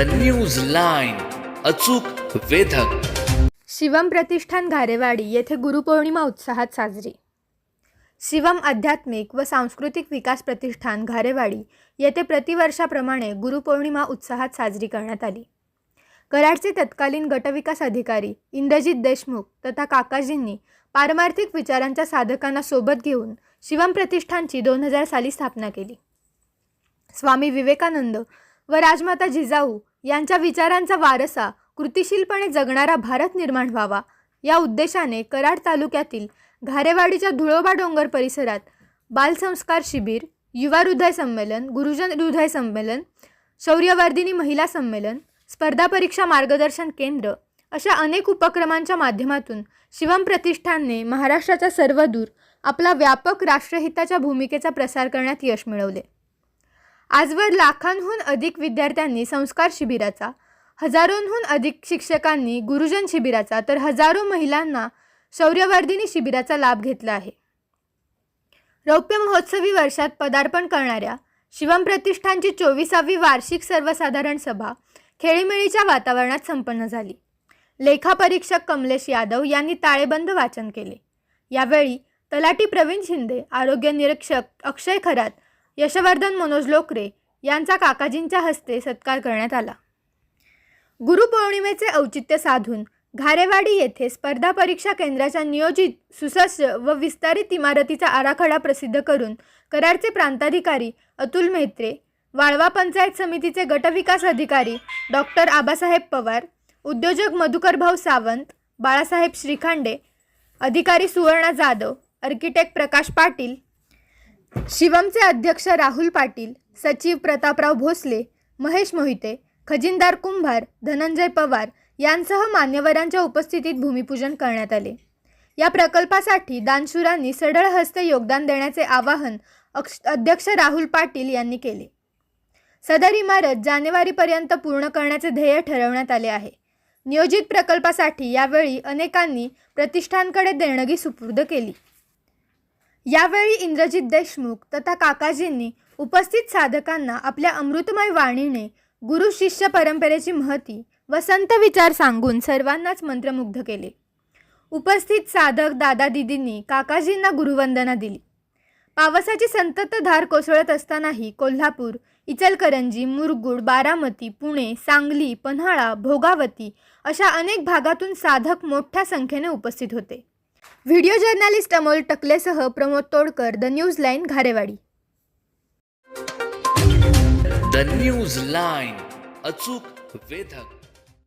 The news line अचूक वेधक. शिवम प्रतिष्ठान घारेवाडी येथे गुरुपौर्णिमा उत्साहात साजरी. शिवम आध्यात्मिक व सांस्कृतिक विकास प्रतिष्ठान घारेवाडी येथे प्रतिवर्षाप्रमाणे गुरुपौर्णिमा उत्साहात साजरी करण्यात आली. कराडचे तत्कालीन गटविकास अधिकारी इंद्रजित देशमुख तथा काकाजींनी पारमार्थिक विचारांच्या साधकांना सोबत घेऊन शिवम प्रतिष्ठानची दोन हजार साली स्थापना केली. स्वामी विवेकानंद व राजमाता जिजाऊ यांच्या विचारांचा वारसा कृतिशीलपणे जगणारा भारत निर्माण व्हावा. या उद्देशाने कराड तालुक्यातील घारेवाडीच्या धुळोबा डोंगर परिसरात बालसंस्कार शिबिर युवा हृदय संमेलन गुरुजन हृदय संमेलन शौर्यवर्धिनी महिला संमेलन स्पर्धा परीक्षा मार्गदर्शन केंद्र अशा अनेक उपक्रमांच्या माध्यमातून शिवम प्रतिष्ठानने महाराष्ट्राच्या सर्वदूर आपला व्यापक राष्ट्रहिताच्या भूमिकेचा प्रसार करण्यात यश मिळवले. आजवर लाखांहून अधिक विद्यार्थ्यांनी संस्कार शिबिराचा हजारोंहून अधिक शिक्षकांनी गुरुजन शिबिराचा तर हजारो महिलांना शौर्यवर्धिनी शिबिराचा लाभ घेतला आहे. रौप्य महोत्सवी वर्षात पदार्पण करणाऱ्या शिवम प्रतिष्ठानची चोवीसावी वार्षिक सर्वसाधारण सभा खेळीमेळीच्या वातावरणात संपन्न झाली. लेखापरीक्षक कमलेश यादव यांनी ताळेबंद वाचन केले. यावेळी तलाटी प्रवीण शिंदे आरोग्य निरीक्षक अक्षय खरात यशवर्धन मनोज लोकरे यांचा काकाजींच्या हस्ते सत्कार करण्यात आला. गुरुपौर्णिमेचे औचित्य साधून घारेवाडी येथे स्पर्धा परीक्षा केंद्राच्या नियोजित सुसज्ज व विस्तारित इमारतीचा आराखडा प्रसिद्ध करून कराडचे प्रांताधिकारी अतुल मेहत्रे वाळवा पंचायत समितीचे गटविकास अधिकारी डॉक्टर आबासाहेब पवार उद्योजक मधुकरभाऊ सावंत बाळासाहेब श्रीखांडे अधिकारी सुवर्णा जाधव आर्किटेक्ट प्रकाश पाटील शिवमचे अध्यक्ष राहुल पाटील सचिव प्रतापराव भोसले महेश मोहिते खजिनदार कुंभार धनंजय पवार यांसह मान्यवरांच्या उपस्थितीत भूमिपूजन करण्यात आले. या प्रकल्पासाठी दानशूरांनी सढळ हस्ते योगदान देण्याचे आवाहन अक्ष अध्यक्ष राहुल पाटील यांनी केले. सदर इमारत जानेवारीपर्यंत पूर्ण करण्याचे ध्येय ठरवण्यात आले आहे. नियोजित प्रकल्पासाठी यावेळी अनेकांनी प्रतिष्ठानकडे देणगी सुपूर्द केली. यावेळी इंद्रजित देशमुख तथा काकाजींनी उपस्थित साधकांना आपल्या अमृतमय वाणीने गुरु शिष्य परंपरेची महती व संत विचार सांगून सर्वांनाच मंत्रमुग्ध केले. उपस्थित साधक दादा दिदींनी काकाजींना गुरुवंदना दिली. पावसाची संततधार कोसळत असतानाही कोल्हापूर इचलकरंजी मुरगुड बारामती पुणे सांगली पन्हाळा भोगावती अशा अनेक भागातून साधक मोठ्या संख्येने उपस्थित होते. Video journalist Amol टकलेसह Pramod Todkar the news line Gharewadi. The news line अचूक वेधक.